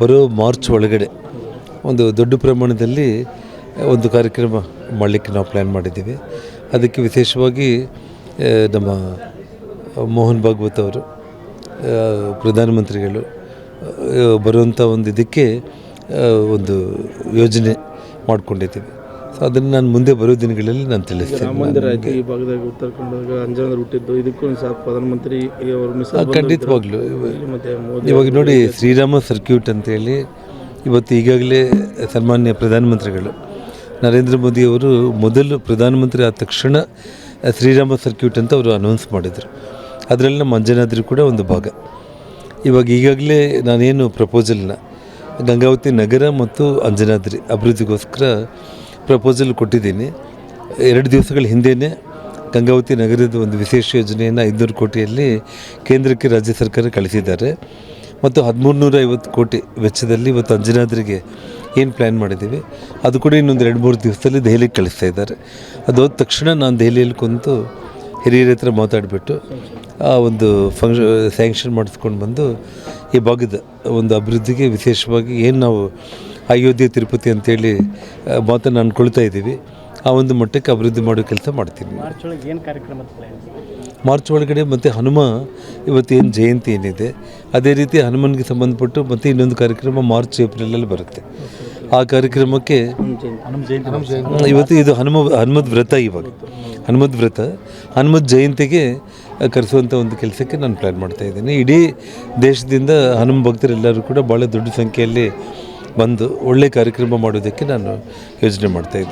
ಬರೋ ಮಾರ್ಚ್ ಒಳಗಡೆ ಒಂದು ದೊಡ್ಡ ಪ್ರಮಾಣದಲ್ಲಿ ಒಂದು ಕಾರ್ಯಕ್ರಮ ಮಾಡಲಿಕ್ಕೆ ನಾವು ಪ್ಲ್ಯಾನ್ ಮಾಡಿದ್ದೀವಿ. ಅದಕ್ಕೆ ವಿಶೇಷವಾಗಿ ನಮ್ಮ ಮೋಹನ್ ಭಾಗವತ್ ಅವರು ಪ್ರಧಾನಮಂತ್ರಿಗಳು ಬರುವಂಥ ಒಂದು ಇದಕ್ಕೆ ಒಂದು ಯೋಜನೆ ಮಾಡ್ಕೊಂಡಿದ್ದೀವಿ. ಸೊ ಅದನ್ನು ನಾನು ಮುಂದೆ ಬರೋ ದಿನಗಳಲ್ಲಿ ನಾನು ತಿಳಿಸ್ತೇನೆ. ಮಂದಿರ ಆಯ್ತು ಈ ಭಾಗದಾಗ ಉತ್ತರ ಕನ್ನಡದಾಗ ಅಂಜನಾದ್ರಿ ಹುಟ್ಟಿದ್ದು ಇದಕ್ಕೂ ಸಹ ಪ್ರಧಾನಮಂತ್ರಿ ಅವರು ಮಿಸ್ ಆ, ಖಂಡಿತವಾಗ್ಲೂ. ಇವಾಗ ನೋಡಿ ಶ್ರೀರಾಮ ಸರ್ಕ್ಯೂಟ್ ಅಂತೇಳಿ ಇವತ್ತು ಈಗಾಗಲೇ ಸನ್ಮಾನ್ಯ ಪ್ರಧಾನಮಂತ್ರಿಗಳು. ನರೇಂದ್ರ ಮೋದಿ ಅವರು ಮೊದಲು ಪ್ರಧಾನಮಂತ್ರಿ ಆದ ತಕ್ಷಣ ಶ್ರೀರಾಮ ಸರ್ಕ್ಯೂಟ್ ಅಂತ ಅವರು ಅನೌನ್ಸ್ ಮಾಡಿದರು. ಅದರಲ್ಲಿ ನಮ್ಮ ಅಂಜನಾದ್ರಿ ಕೂಡ ಒಂದು ಭಾಗ. ಇವಾಗ ಈಗಾಗಲೇ ನಾನೇನು ಪ್ರಪೋಸಲ್ನ ಗಂಗಾವತಿ ನಗರ ಮತ್ತು ಅಂಜನಾದ್ರಿ ಅಭಿವೃದ್ಧಿಗೋಸ್ಕರ ಪ್ರಪೋಸಲ್ ಕೊಟ್ಟಿದ್ದೀನಿ. ಎರಡು ದಿವಸಗಳ ಹಿಂದೆಯೇ ಗಂಗಾವತಿ ನಗರದ ಒಂದು ವಿಶೇಷ ಯೋಜನೆಯನ್ನು ಐದುನೂರು ಕೋಟಿಯಲ್ಲಿ ಕೇಂದ್ರಕ್ಕೆ ರಾಜ್ಯ ಸರ್ಕಾರ ಕಳಿಸಿದ್ದಾರೆ. ಮತ್ತು ಹದಿಮೂರುನೂರ ಐವತ್ತು ಕೋಟಿ ವೆಚ್ಚದಲ್ಲಿ ಇವತ್ತು ಅಂಜನಾದ್ರಿಗೆ ಏನು ಪ್ಲ್ಯಾನ್ ಮಾಡಿದ್ದೀವಿ, ಅದು ಕೂಡ ಇನ್ನೊಂದು ಎರಡು ಮೂರು ದಿವಸದಲ್ಲಿ ದೆಹಲಿಗೆ ಕಳಿಸ್ತಾ ಇದ್ದಾರೆ. ಅದು ಹೋದ ತಕ್ಷಣ ನಾನು ದೆಹಲಿಯಲ್ಲಿ ಕುಂತು ಹಿರಿಯರ ಹತ್ರ ಮಾತಾಡಿಬಿಟ್ಟು ಆ ಒಂದು ಫಂಕ್ಷ ಸ್ಯಾಂಕ್ಷನ್ ಮಾಡಿಸ್ಕೊಂಡು ಬಂದು ಈ ಭಾಗದ ಒಂದು ಅಭಿವೃದ್ಧಿಗೆ ವಿಶೇಷವಾಗಿ ಏನು ನಾವು ಅಯೋಧ್ಯೆ ತಿರುಪತಿ ಅಂತೇಳಿ ಮತ್ತೆ ಮಾತನ್ನು ಅಂದ್ಕೊಳ್ತಾ ಇದ್ದೀವಿ. ಆ ಒಂದು ಮಟ್ಟಕ್ಕೆ ಅಭಿವೃದ್ಧಿ ಮಾಡೋ ಕೆಲಸ ಮಾಡ್ತೀನಿ. ಮಾರ್ಚ್ ಒಳಗಡೆ ಮತ್ತು ಹನುಮ ಇವತ್ತೇನು ಜಯಂತಿ ಏನಿದೆ ಅದೇ ರೀತಿ ಹನುಮನ್ಗೆ ಸಂಬಂಧಪಟ್ಟು ಮತ್ತು ಇನ್ನೊಂದು ಕಾರ್ಯಕ್ರಮ ಮಾರ್ಚ್ ಏಪ್ರಿಲಲ್ಲಿ ಬರುತ್ತೆ. ಆ ಕಾರ್ಯಕ್ರಮಕ್ಕೆ ಹನುಮ ಜಯಂತಿ ಇವತ್ತು ಇದು ಹನುಮ ಹನುಮದ್ ವ್ರತ ಇವಾಗ. ಹನುಮದ್ ವ್ರತ ಹನುಮದ್ ಜಯಂತಿಗೆ ಕರೆಸುವಂಥ ಒಂದು ಕೆಲಸಕ್ಕೆ ನಾನು ಪ್ಲ್ಯಾನ್ ಮಾಡ್ತಾ ಇದ್ದೀನಿ. ಇಡೀ ದೇಶದಿಂದ ಹನುಮ ಭಕ್ತರೆಲ್ಲರೂ ಕೂಡ ಭಾಳ ದೊಡ್ಡ ಸಂಖ್ಯೆಯಲ್ಲಿ ಬಂದು ಒಳ್ಳೆ ಕಾರ್ಯಕ್ರಮ ಮಾಡೋದಕ್ಕೆ ನಾನು ಯೋಚನೆ ಮಾಡ್ತಾ ಇದ್ದೀನಿ.